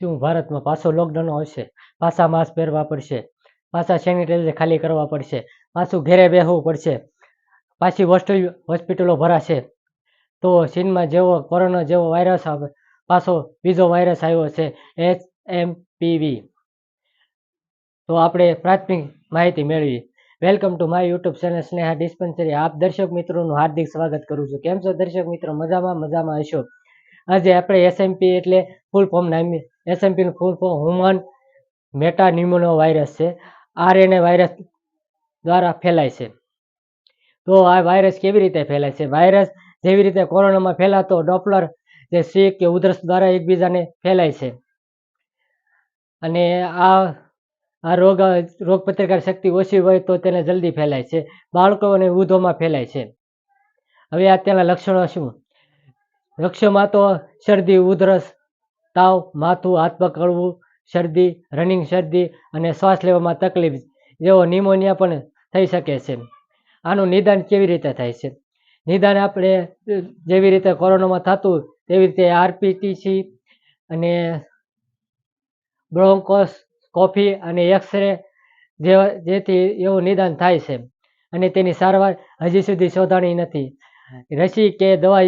શું ભારતમાં પાછો લોકડાઉન આવશે પાછા માસ્ક પહેરવા પડશે. પાછા સેનિટાઈઝર ખાલી કરવા પડશે. પાછું ઘેરે બેસવું પડશે. પાછી હોસ્ટેલ હોસ્પિટલો ભરાશે. તો ચીનમાં જેવો કોરોના જેવો વાયરસ આવે, પાછો બીજો વાયરસ આવ્યો છે એચ એમ પીવી તો આપણે પ્રાથમિક માહિતી મેળવી. Welcome to my YouTube channel Sneha dispensary આપ દર્શક મિત્રોનું હાર્દિક સ્વાગત કરું છું. કેમ છો દર્શક મિત્રો? મજામાં મજામાં હશો? આજે આપણે એસએમપી એટલે ફૂલ ફોર્મ નામી એસએમપીનું full form human metapneumovirus છે. આરએનએ વાયરસ દ્વારા ફેલાય છે. તો આ વાયરસ કેવી રીતે ફેલાય છે? વાયરસ જેવી રીતે કોરોનામાં ફેલાતો ડોપલર જે શીખ કે ઉધરસ દ્વારા એકબીજાને ફેલાય છે. અને આ આ રોગ રોગ પ્રતિકાર શક્તિ ઓછી હોય તો તેને જલ્દી ફેલાય છે. બાળકો અને વૃદ્ધોમાં ફેલાય છે. હવે આ તેના લક્ષણો શું? લક્ષ્યમાં તો શરદી ઉધરસ તાવ માથું હાથ પકડવું શરદી રનિંગ શરદી અને શ્વાસ લેવામાં તકલીફ જેવો નિમોનિયા પણ થઈ શકે છે. આનું નિદાન કેવી રીતે થાય છે? નિદાન આપણે જેવી રીતે કોરોનામાં થતું તેવી રીતે આરપીટીસી અને બ્રોન્કોસ કોફી અને એક્સરે જેવા જેથી એવું નિદાન થાય છે અને તેની સારવાર હજી સુધી શોધાણી નથી. રસી કે દવા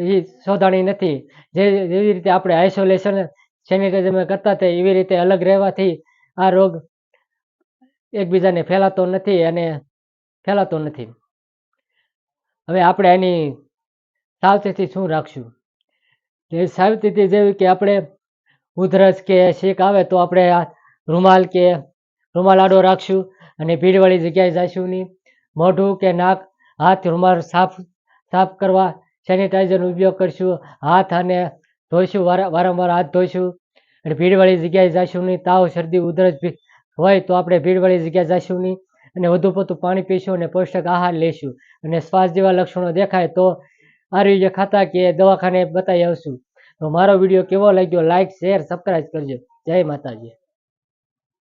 એ શોધાણી નથી. જે જેવી રીતે આપણે આઇસોલેશન સેનિટાઈઝરમાં કરતા હતા એવી રીતે અલગ રહેવાથી આ રોગ એકબીજાને ફેલાતો નથી અને ફેલાતો નથી. હવે આપણે એની સાવચેતી શું રાખશું? એ સાવચેતી જેવી કે આપણે ઉધરસ કે શીખ આવે તો આપણે રૂમાલ કે રૂમાલ આડો રાખશું અને ભીડવાળી જગ્યાએ જઈશું નહીં. મોઢું કે નાક, હાથ, રૂમાલ સાફ સાફ કરવા સેનિટાઈઝરનો ઉપયોગ કરશું, હાથ અને ધોઈશું, વારા- વારંવાર હાથ ધોઈશું. અને ભીડવાળી જગ્યાએ જઈશું નહીં, તાવ, શરદી, ઉધરસ હોય તો આપણે ભીડવાળી જગ્યાએ જઈશું નહીં. અને વધુ પડતું પાણી પીશું અને પૌષ્ટિક આહાર લઈશું અને શ્વાસ જેવા લક્ષણો દેખાય તો આરોગ્ય ખાતા કે દવાખાને બતાવી આવશું. તો મારો વીડિયો કેવો લાગ્યો, લાઈક, શેર, સબસ્ક્રાઈબ કરજો. જય માતાજી.